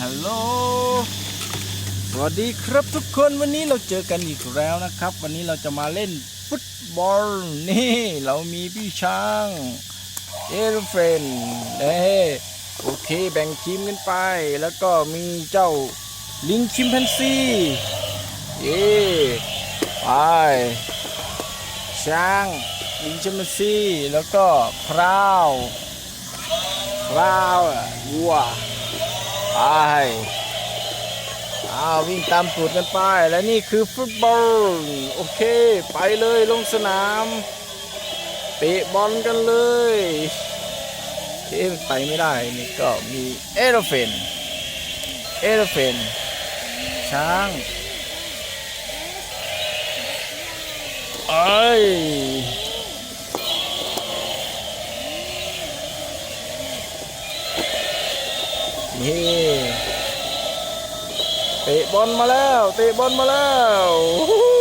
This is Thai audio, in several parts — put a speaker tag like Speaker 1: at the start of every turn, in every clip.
Speaker 1: ฮัลโหล สวัสดีครับทุกคนวันนี้เราเจอกันอีกแล้วนะครับ วันนี้เราจะมาเล่นฟุตบอลนี่เรามีพี่ช้างเอรเฟนเด้โอเคแบ่งทีมกันไป แล้วก็มีเจ้าลิงชิมแปนซีเย่ไปช้างลิงชิมแปนซีแล้วก็คราวคราววัว ไปอ้าววิ่งตามตูดกันไป และนี่คือฟุตบอล โอเค ไปเลยลงสนามเตะบอลกันเลยเอ๊ะมันไปไม่ได้นี่ก็มีเอโรเฟนเอโรเฟนช้าง เอ้ย นี่เตะบอลมาแล้วเตะบอลมาแล้วฮู้ฮู้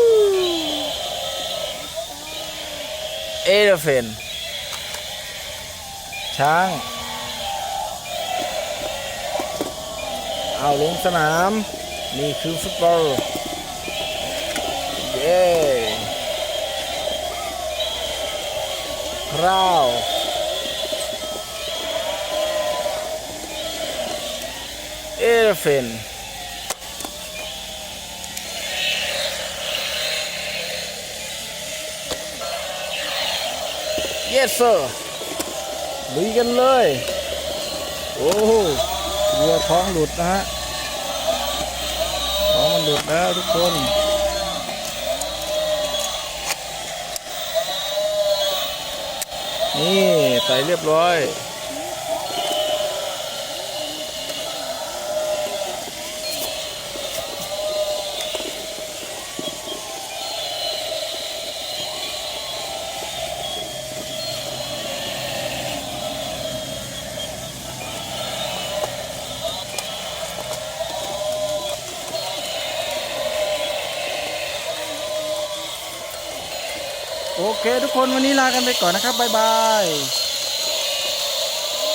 Speaker 1: เอเดเฟนช้างเอาลงสนาม นี่คือฟุตบอล เย้คราว เอเดเฟน yes sir ลุยกันเลย โอ้โหเรือท้องหลุดนะฮะ ท้องมันหลุดแล้วทุกคนนี่ใส่เรียบร้อย โอเคทุกคนวันนี้ลากันไปก่อนนะครับบ๊ายบาย